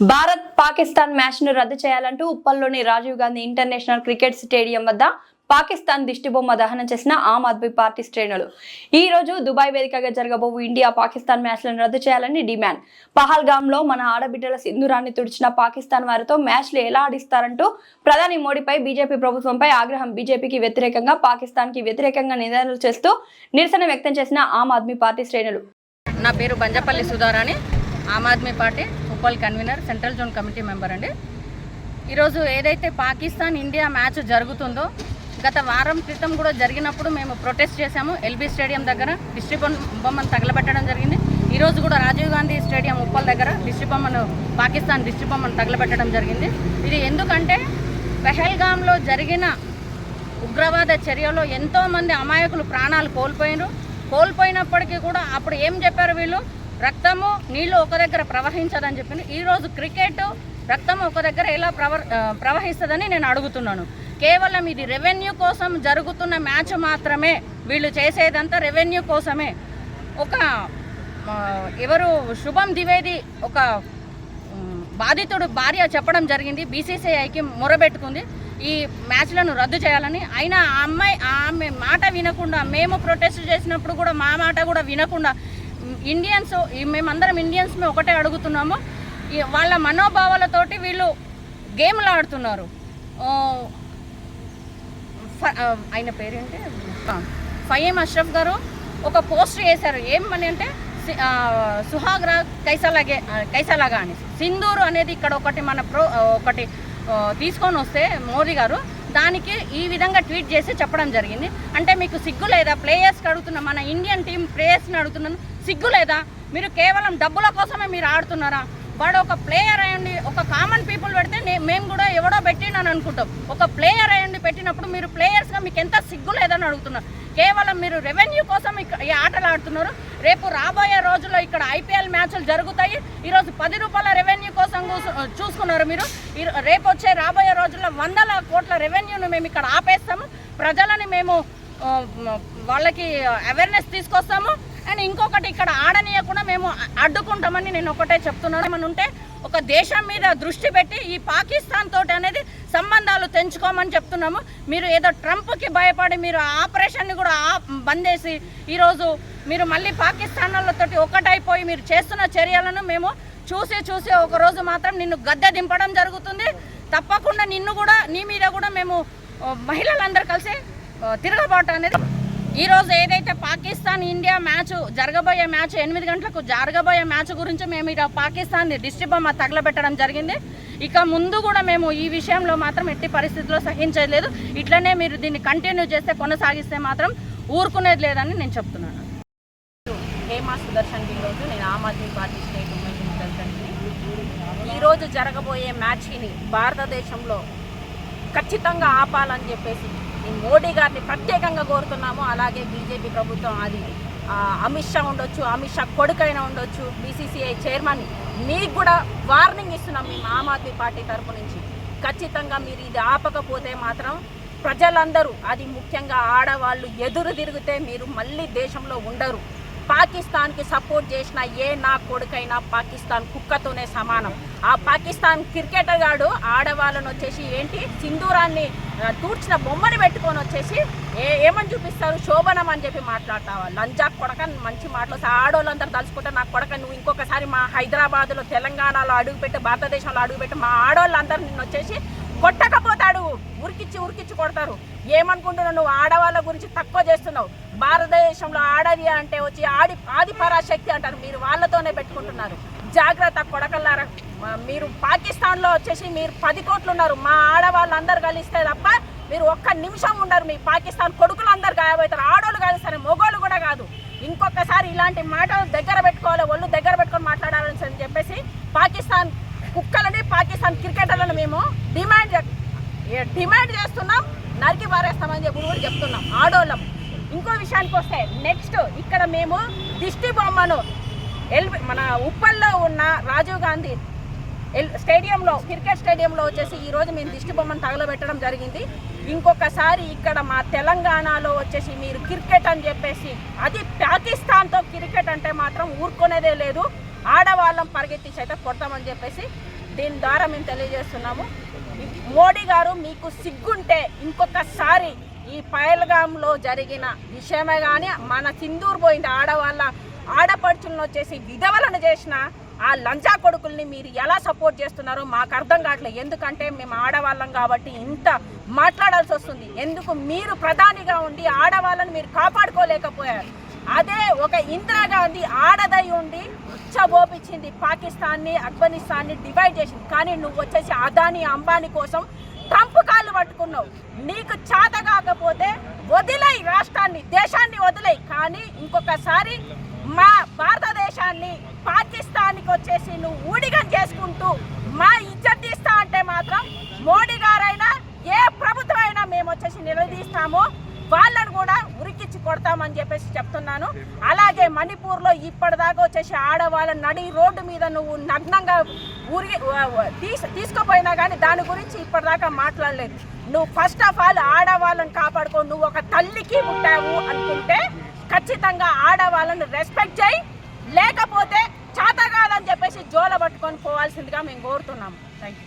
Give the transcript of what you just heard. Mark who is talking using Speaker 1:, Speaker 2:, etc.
Speaker 1: భారత్ పాకిస్తాన్ మ్యాచ్ను రద్దు చేయాలంటూ ఉప్పల్లోని Rajiv Gandhi international cricket stadium వద్ద పాకిస్తాన్ దిష్టిబొమ్మ దహనం చేసిన ఆమ్ ఆద్మీ పార్టీ శ్రేణులు. ఈ రోజు దుబాయ్ వేదికగా జరగబోవు ఇండియా పాకిస్తాన్ మ్యాచ్లను రద్దు చేయాలని డిమాండ్. పహల్గామ్లో మన ఆడబిడ్డల సింధురాన్ని తుడిచిన పాకిస్తాన్ వారితో మ్యాచ్లు ఎలా ఆడిస్తారంటూ ప్రధాని మోడీపై బీజేపీ ప్రభుత్వంపై ఆగ్రహం బీజేపీకి వ్యతిరేకంగా పాకిస్తాన్కి వ్యతిరేకంగా నినాదాలు చేస్తూ నిరసన వ్యక్తం చేసిన ఆమ్ ఆద్మీ పార్టీ శ్రేణులు.
Speaker 2: నా పేరు Banjapalli Sudharani. Aam Aadmi party Uppal convener central zone committee member అండి. ఈరోజు ఏదైతే పాకిస్తాన్ ఇండియా మ్యాచ్ జరుగుతుందో గత వారం క్రితం కూడా జరిగినప్పుడు మేము ప్రొటెస్ట్ చేశాము. ఎల్బీ స్టేడియం దగ్గర డిస్ట్రిక్ట్ బొమ్మను తగలబెట్టడం జరిగింది. ఈరోజు కూడా రాజీవ్ గాంధీ స్టేడియం ఉప్పల్ దగ్గర డిస్ట్రిక్ట్ బొమ్మను పాకిస్తాన్ డిస్ట్రిక్ట్ బొమ్మను తగలబెట్టడం జరిగింది. ఇది ఎందుకంటే పెహల్గామ్లో జరిగిన ఉగ్రవాద చర్యలో ఎంతో మంది అమాయకులు ప్రాణాలు కోల్పోయినారు. కోల్పోయినప్పటికీ కూడా అప్పుడు ఏం చెప్పారు వీళ్ళు? రక్తము నీళ్ళు ఒక దగ్గర ప్రవహించదని చెప్పింది ఈరోజు క్రికెట్ రక్తం ఒక దగ్గర ఎలా ప్రవ ప్రవహిస్తుందని నేను అడుగుతున్నాను. కేవలం ఇది రెవెన్యూ కోసం జరుగుతున్న మ్యాచ్ మాత్రమే వీళ్ళు చేసేదంతా రెవెన్యూ కోసమే. ఒక ఎవరు శుభం ద్వివేది ఒక బాధితుడు భార్య చెప్పడం జరిగింది. బీసీసీఐకి మొరబెట్టుకుంది. ఈ మ్యాచ్లను రద్దు చేయాలని. అయినా ఆ అమ్మాయి ఆమె మాట వినకుండా మేము ప్రొటెస్ట్ చేసినప్పుడు కూడా మా మాట కూడా వినకుండా ఇండియన్స్ మేమందరం ఇండియన్స్ మేము ఒకటే అడుగుతున్నాము. వాళ్ళ మనోభావాలతోటి వీళ్ళు గేమ్లు ఆడుతున్నారు. ఆయన పేరేంటి? ఆ, ఫయీం అష్రఫ్ గారు ఒక పోస్ట్ వేశారు ఏమని అంటే సుహాగ్రా కైసలాగే ఆ, కైసలాగా అని. సింధూరు అనేది ఇక్కడ ఒకటి మన ప్రో ఒకటి తీసుకొని వస్తే మోదీ గారు దానికి ఈ విధంగా ట్వీట్ చేసి చెప్పడం జరిగింది. అంటే మీకు సిగ్గు లేదా? ప్లేయర్స్కి అడుగుతున్నా మన ఇండియన్ టీం ప్లేయర్స్ని అడుగుతున్నాను సిగ్గు లేదా? మీరు కేవలం డబ్బుల కోసమే మీరు ఆడుతున్నారా? వాడు ఒక ప్లేయర్ అయ్యండి ఒక కామన్ పీపుల్ పెడితే మేము కూడా ఎవడో పెట్టినని అనుకుంటాం. ఒక ప్లేయర్ అయ్యండి పెట్టినప్పుడు మీరు ప్లేయర్స్గా మీకు ఎంత సిగ్గు లేదని అడుగుతున్నారు. కేవలం మీరు రెవెన్యూ కోసం ఈ ఆటలు ఆడుతున్నారు. రేపు రాబోయే రోజుల్లో ఇక్కడ ఐపీఎల్ మ్యాచ్లు జరుగుతాయి. ఈరోజు పది రూపాయల రెవెన్యూ కోసం చూసుకున్నారు మీరు. రేపు వచ్చే రాబోయే రోజుల్లో వందల కోట్ల రెవెన్యూను మేము ఇక్కడ ఆపేస్తాము. ప్రజలని మేము వాళ్ళకి అవేర్నెస్ తీసుకొస్తాము. అండ్ ఇంకొకటి ఇక్కడ ఆడనీయకుండా మేము అడ్డుకుంటామని నేను ఒకటే చెప్తున్నాను. ఏమని ఉంటే ఒక దేశం మీద దృష్టి పెట్టి ఈ పాకిస్తాన్ తోటి అనేది సంబంధాలు తెంచుకోమని చెప్తున్నాము. మీరు ఏదో ట్రంప్కి భయపడి మీరు ఆపరేషన్ని కూడా బందేసి ఈరోజు మీరు మళ్ళీ పాకిస్తాన్ వాళ్ళతోటి ఒకటైపోయి మీరు చేస్తున్న చర్యలను మేము చూసి చూసి ఒకరోజు మాత్రం నిన్ను గద్దె దింపడం జరుగుతుంది. తప్పకుండా నిన్ను కూడా నీ మీద కూడా మేము మహిళలందరూ కలిసి తిరగబాటు అనేది ఈరోజు ఏదైతే పాకిస్తాన్ ఇండియా మ్యాచ్ జరగబోయే మ్యాచ్ ఎనిమిది గంటలకు జరగబోయే మ్యాచ్ గురించి మేము ఇక పాకిస్తాన్ డిస్ట్రిక్ట్ బొమ్మ తగలబెట్టడం జరిగింది. ఇక ముందు కూడా మేము ఈ విషయంలో మాత్రం ఎట్టి పరిస్థితుల్లో సహించలేదు. ఇట్లనే మీరు దీన్ని కంటిన్యూ చేస్తే కొనసాగిస్తే మాత్రం ఊరుకునేది లేదని నేను చెప్తున్నాను. హేమా సుదర్శన్ ఈరోజు నేను Aam Aadmi party state women ప్రెసిడెంట్ని ఈరోజు జరగబోయే మ్యాచ్ని భారతదేశంలో ఖచ్చితంగా ఆపాలని చెప్పేసి ఈ మోడీ గారిని ప్రత్యేకంగా కోరుతున్నాము. అలాగే బీజేపీ ప్రభుత్వం అది అమిత్ షా ఉండొచ్చు అమిత్ షా కొడుకైనా ఉండొచ్చు బీసీసీఐ చైర్మన్ మీకు కూడా వార్నింగ్ ఇస్తున్నాం మేము ఆమ్ ఆద్మీ పార్టీ తరపు నుంచి. ఖచ్చితంగా మీరు ఇది ఆపకపోతే మాత్రం ప్రజలందరూ అది ముఖ్యంగా ఆడవాళ్ళు ఎదురు తిరిగితే మీరు మళ్ళీ దేశంలో ఉండరు. పాకిస్తాన్కి సపోర్ట్ చేసిన ఏ నా కొడుకైనా పాకిస్తాన్ కుక్కతోనే సమానం. ఆ పాకిస్తాన్ క్రికెటర్ గాడు ఆడవాళ్ళను వచ్చేసి ఏంటి? సింధూరాన్ని తూర్చిన బొమ్మని పెట్టుకొని వచ్చేసి ఏ ఏమని చూపిస్తారు? శోభనం అని చెప్పి మాట్లాడతావా? లంజా కొడక మంచి మాటలు వస్తే ఆడవాళ్ళందరూ తలుచుకుంటే నా కొడక నువ్వు ఇంకొకసారి మా హైదరాబాద్లో తెలంగాణలో అడుగుపెట్టి భారతదేశంలో అడుగుపెట్టి మా ఆడవాళ్ళందరూ నిన్ను వచ్చేసి కొట్టక కొడతాడు ఉరికిచ్చి ఉరికిచ్చి కొడతారు. ఏమనుకుంటున్నావు నువ్వు? ఆడవాళ్ళ గురించి తక్కువ చేస్తున్నావు. భారతదేశంలో ఆడది అంటే వచ్చి ఆడి ఆది పరాశక్తి అంటారు. మీరు వాళ్ళతోనే పెట్టుకుంటున్నారు. జాగ్రత్త కొడకల్లారా. మీరు పాకిస్తాన్లో వచ్చేసి మీరు పది కోట్లు ఉన్నారు. మా ఆడవాళ్ళందరూ కలిస్తే తప్ప మీరు ఒక్క నిమిషం ఉండరు. మీ పాకిస్తాన్ కొడుకులు అందరు గాయమవుతారు ఆడోళ్ళు కలిస్తారు మొగోళ్ళు కూడా కాదు. ఇంకొకసారి ఇలాంటి మాటలు దగ్గర పెట్టుకోవాలి. ఒళ్ళు దగ్గర పెట్టుకొని మాట్లాడాలని చెప్పేసి పాకిస్తాన్ కుక్కలని పాకిస్తాన్ క్రికెటర్లను మేము డిమాండ్ చేస్తున్నాం నరికి పారేస్తామని చెప్పి కూడా చెప్తున్నాం. ఆడోళ్ళం. ఇంకో విషయానికి వస్తే నెక్స్ట్ ఇక్కడ మేము దిష్టి బొమ్మను ఎల్ మన ఉప్పల్లో ఉన్న రాజీవ్ గాంధీ ఎల్ స్టేడియంలో క్రికెట్ స్టేడియంలో వచ్చేసి ఈరోజు మేము దిష్టి బొమ్మను తగలబెట్టడం జరిగింది. ఇంకొకసారి ఇక్కడ మా తెలంగాణలో వచ్చేసి మీరు క్రికెట్ అని చెప్పేసి అది పాకిస్తాన్తో క్రికెట్ అంటే మాత్రం ఊరుకునేదే లేదు. ఆడవాళ్ళం పరిగెత్తించి అయితే కొడతామని చెప్పేసి
Speaker 3: దీని ద్వారా మేము తెలియజేస్తున్నాము. మోడీ గారు మీకు సిగ్గుంటే ఇంకొకసారి ఈ పయల్గాంలో జరిగిన విషయమే కానీ మన సింధూరు పోయింది ఆడవాళ్ళ ఆడపడుచులను వచ్చేసి విధవలను చేసిన ఆ లంచా కొడుకుల్ని మీరు ఎలా సపోర్ట్ చేస్తున్నారో మాకు అర్థం కావట్లేదు ఎందుకంటే మేము ఆడవాళ్ళం కాబట్టి ఇంత మాట్లాడాల్సి వస్తుంది. ఎందుకు మీరు ప్రధానిగా ఉండి ఆడవాళ్ళని మీరు కాపాడుకోలేకపోయారు. అదే ఒక ఇందిరాగాంధీ ఆడదై ఉండి ఉచ్చబోపించింది పాకిస్తాన్ని ఆఫ్ఘనిస్తాన్ని డివైడ్ చేసింది. కానీ నువ్వు వచ్చేసి అదాని అంబానీ కోసం ట్రంప్ కాళ్ళు పట్టుకున్నావు. నీకు చేత కాకపోతే వదిలేయి రాష్ట్రాన్ని దేశాన్ని వదిలేయి. కానీ ఇంకొకసారి మా భారతదేశాన్ని పాకిస్తాన్కి వచ్చేసి నువ్వు ఊడిగం చేసుకుంటూ మా ఇజ్జత్ ఇస్తా అంటే మాత్రం మోడీ గారైనా ఏ ప్రభుత్వం అయినా మేము వచ్చేసి నిలదీస్తాము. వాళ్ళను కూడా ఉరికిచ్చి కొడతామని చెప్పేసి చెప్తున్నాను. అలాగే మణిపూర్లో ఇప్పటిదాకా వచ్చేసి ఆడవాళ్ళ నడి రోడ్డు మీద నువ్వు నగ్నంగా ఊరికి తీసుకుపోయినా కానీ దాని గురించి ఇప్పటిదాకా మాట్లాడలేదు. నువ్వు ఫస్ట్ ఆఫ్ ఆల్ ఆడవాళ్ళని కాపాడుకో నువ్వు ఒక తల్లికి ఉంటావు అనుకుంటే ఖచ్చితంగా ఆడవాళ్ళని రెస్పెక్ట్ చేయి. లేకపోతే చేత కాదని చెప్పేసి జోల పట్టుకొని పోవాల్సిందిగా మేము కోరుతున్నాము. Thank you